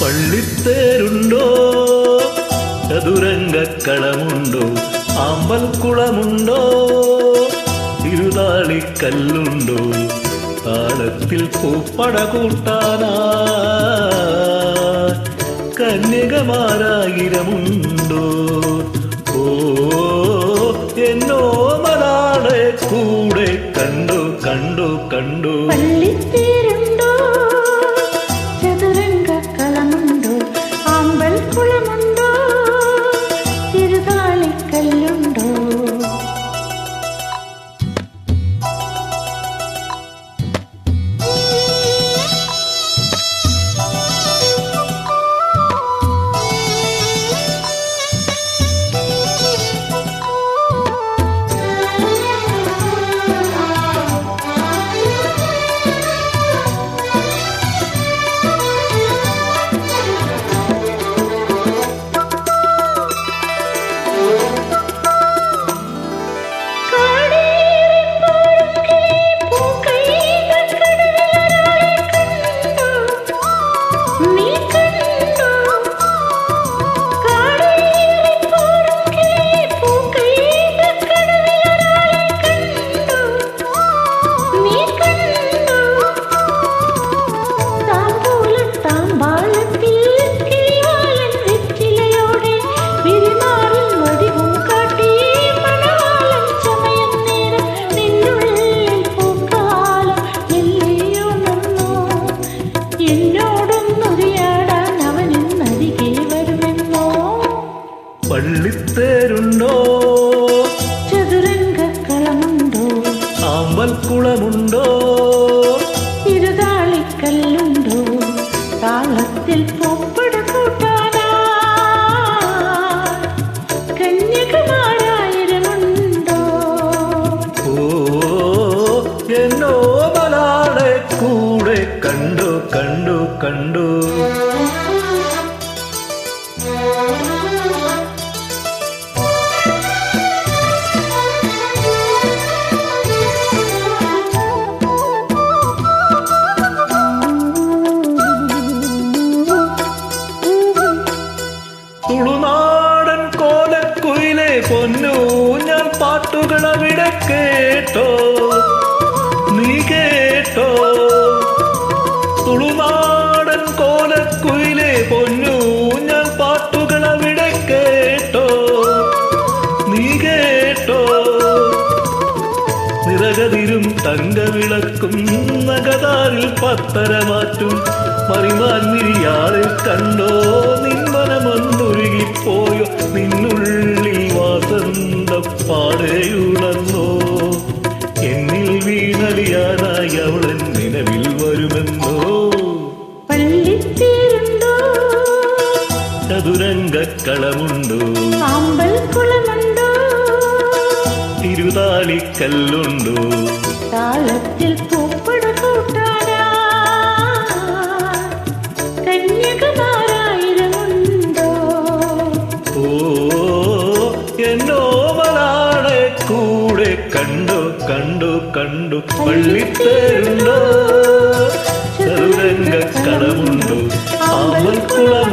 പള്ളിത്തേരുണ്ടോ ചതുരംഗക്കളമുണ്ടോ ആമ്പൽക്കുളമുണ്ടോ തിരുതാളിക്കല്ലുണ്ടോ താളത്തിൽ പൂപ്പട കൂട്ടാനാ കന്യകമാരായിരമുണ്ടോ ഓ You. തുളുനാടൻ കോലക്കുയിലെ പൊന്നു. ഞാൻ പാട്ടുകൾ അവിടെ കേട്ടോ. നീ കേട്ടോ. തുളുനാടൻ കോലക്കുയിലെ പൊന്നു. ഞാൻ പാട്ടുകൾ അവിടെ കേട്ടോ. നീ കേട്ടോ. നിറകതിരും തങ്കവിളക്കും പത്തര മാറ്റും മറിമാൻമിരിയാളിൽ കണ്ടോ നിന്മനമൊന്നൊരുകിപ്പോയോ പാടയുണർന്നോ എന്നിൽ വീണലിയാനായി അവളൻ നിലവിൽ വരുമെന്നോ? പള്ളിത്തേരുണ്ടോ ചതുരംഗക്കളമുണ്ടോ? തിരുതാളിക്കല്ലുണ്ടോ? താളത്തിൽ പൂപ്പട കൂട്ടാനാ? കന്യകുമാരായിരമുണ്ടോ കണ്ടു കണ്ടു പള്ളിത്തരുണ്ടോ ചെറുതങ്ക കടമുണ്ടോ ആമൽക്കുളം